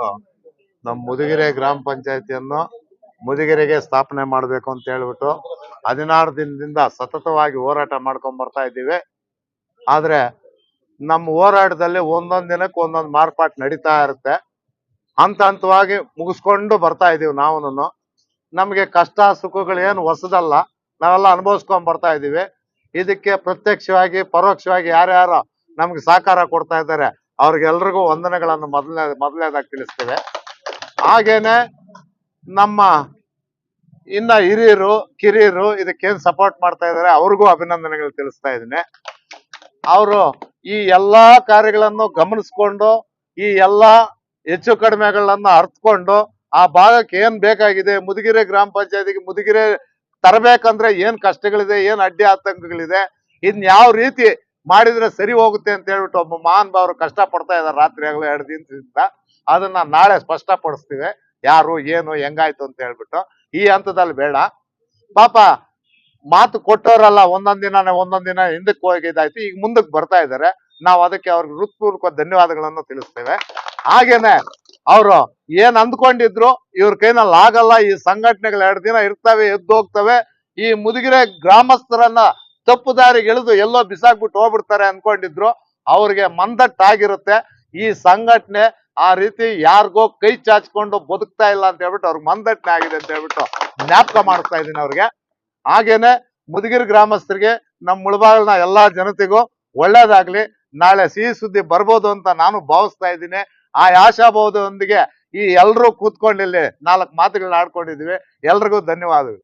ಹೇಳ್ಬಿಟ್ಟು ನಮ್ಮ ಮುದಿಗೆರೆ ಗ್ರಾಮ ಪಂಚಾಯತಿಯನ್ನು ಮುದುಗೆರೆಗೆ ಸ್ಥಾಪನೆ ಮಾಡಬೇಕು ಅಂತ ಹೇಳ್ಬಿಟ್ಟು ಹದಿನಾರು ದಿನದಿಂದ ಸತತವಾಗಿ ಹೋರಾಟ ಮಾಡ್ಕೊಂಡ್ ಬರ್ತಾ ಇದ್ದೀವಿ. ಆದ್ರೆ ನಮ್ಮ ಹೋರಾಟದಲ್ಲಿ ಒಂದೊಂದ್ ದಿನಕ್ಕೆ ಒಂದೊಂದು ಮಾರ್ಪಾಟ್ ನಡೀತಾ ಇರುತ್ತೆ. ಹಂತ ಹಂತವಾಗಿ ಮುಗಿಸ್ಕೊಂಡು ಬರ್ತಾ ಇದೀವಿ ನಾವು ನಮಗೆ ಕಷ್ಟ ಸುಖಗಳು ಏನು ಹೊಸದಲ್ಲ. ನಾವೆಲ್ಲ ಅನುಭವಿಸ್ಕೊಂಡ್ ಬರ್ತಾ ಇದೀವಿ ಇದಕ್ಕೆ ಪ್ರತ್ಯಕ್ಷವಾಗಿ, ಪರೋಕ್ಷವಾಗಿ ಯಾರ್ಯಾರು ನಮ್ಗೆ ಸಹಕಾರ ಕೊಡ್ತಾ ಇದ್ದಾರೆ ಅವ್ರಿಗೆಲ್ರಿಗೂ ವಂದನೆಗಳನ್ನು ಮೊದಲನೇ, ಮೊದಲನೇದಾಗಿ ತಿಳಿಸ್ತೇವೆ. ಹಾಗೇನೆ ನಮ್ಮ ಇನ್ನ ಹಿರಿಯರು, ಕಿರಿಯರು ಇದಕ್ಕೇನ್ ಸಪೋರ್ಟ್ ಮಾಡ್ತಾ ಇದ್ದಾರೆ, ಅವ್ರಿಗೂ ಅಭಿನಂದನೆಗಳು ತಿಳಿಸ್ತಾ ಇದ್ದೀನಿ. ಅವರು ಈ ಎಲ್ಲಾ ಕಾರ್ಯಗಳನ್ನು ಗಮನಿಸ್ಕೊಂಡು, ಈ ಎಲ್ಲಾ ಹೆಚ್ಚು ಕಡಿಮೆಗಳನ್ನ ಅರ್ಥಕೊಂಡು ಆ ಭಾಗಕ್ಕೆ ಏನ್ ಬೇಕಾಗಿದೆ, ಮುದುಗಿರೆ ಗ್ರಾಮ ಪಂಚಾಯತಿಗೆ ಮುದುಗಿರೆ ತರಬೇಕಂದ್ರೆ ಏನ್ ಕಷ್ಟಗಳಿದೆ, ಏನ್ ಅಡ್ಡಿ ಆತಂಕಗಳಿದೆ ಇನ್ ಯಾವ ರೀತಿ ಮಾಡಿದ್ರೆ ಸರಿ ಹೋಗುತ್ತೆ ಅಂತ ಹೇಳ್ಬಿಟ್ಟು ಒಬ್ಬ ಮಹಾನ್ ಭಾವರು ಕಷ್ಟ ಪಡ್ತಾ ಇದಾರೆ ರಾತ್ರಿ ಆಗಲೇ ಎರಡು ದಿನದಿಂದ. ಅದನ್ನ ನಾಳೆ ಸ್ಪಷ್ಟಪಡಿಸ್ತೀವಿ. ಯಾರು, ಏನು, ಹೆಂಗಾಯ್ತು ಅಂತ ಹೇಳ್ಬಿಟ್ಟು. ಈ ಹಂತದಲ್ಲಿ ಬೇಡ. ಪಾಪ, ಮಾತು ಕೊಟ್ಟವರಲ್ಲ, ಒಂದೊಂದ್ ದಿನ ಒಂದೊಂದ್ ದಿನ ಹಿಂದಕ್ಕೆ ಹೋಗಿದ್ದಾಯ್ತು ಈಗ ಮುಂದಕ್ಕೆ ಬರ್ತಾ ಇದ್ದಾರೆ. ನಾವು ಅದಕ್ಕೆ ಅವ್ರಿಗೆ ಹೃತ್ಪೂರ್ವಕ ಧನ್ಯವಾದಗಳನ್ನು ತಿಳಿಸ್ತೇವೆ. ಹಾಗೇನೆ, ಅವರು ಏನ್ ಅಂದ್ಕೊಂಡಿದ್ರು ಇವ್ರ ಕೈನಲ್ಲಿ ಆಗಲ್ಲ. ಈ ಸಂಘಟನೆಗಳು ಎರಡು ದಿನ ಇರ್ತವೆ, ಎದ್ದು ಹೋಗ್ತವೆ. ಈ ಮುದುಗಿರೆ ಗ್ರಾಮಸ್ಥರನ್ನ ತಪ್ಪು ದಾರಿಗೆ ಎಳೆದು ಎಲ್ಲೋ ಬಿಸಾಕ್ಬಿಟ್ಟು ಹೋಗ್ಬಿಡ್ತಾರೆ ಅನ್ಕೊಂಡಿದ್ರು. ಅವ್ರಿಗೆ ಮಂದಟ್ಟಾಗಿರುತ್ತೆ ಈ ಸಂಘಟನೆ ಆ ರೀತಿ ಯಾರಿಗೋ ಕೈ ಚಾಚ್ಕೊಂಡು ಬದುಕ್ತಾ ಇಲ್ಲ ಅಂತ ಹೇಳ್ಬಿಟ್ಟು ಅವ್ರಿಗೆ ಮಂದಟ್ಟನೆ ಆಗಿದೆ ಅಂತ ಹೇಳ್ಬಿಟ್ಟು ಜ್ಞಾಪಕ ಮಾಡಿಸ್ತಾ ಇದ್ದೀನಿ ಅವ್ರಿಗೆ. ಹಾಗೇನೆ ಮುದುಗಿರಿ ಗ್ರಾಮಸ್ಥರಿಗೆ ನಮ್ಮ ಮುಳಬಾಗಿಲಿನ ಎಲ್ಲಾ ಜನತೆಗೂ ಒಳ್ಳೇದಾಗ್ಲಿ. ನಾಳೆ ಸಿಹಿ ಸುದ್ದಿ ಬರ್ಬೋದು ಅಂತ ನಾನು ಭಾವಿಸ್ತಾ ಇದ್ದೀನಿ. ಆ ಆಶಾಭಾವದೊಂದಿಗೆ ಈ ಎಲ್ಲರೂ ಕೂತ್ಕೊಂಡಿಲ್ಲಿ ನಾಲ್ಕು ಮಾತುಗಳನ್ನ ಆಡ್ಕೊಂಡಿದೀವಿ ಎಲ್ರಿಗೂ ಧನ್ಯವಾದಗಳು.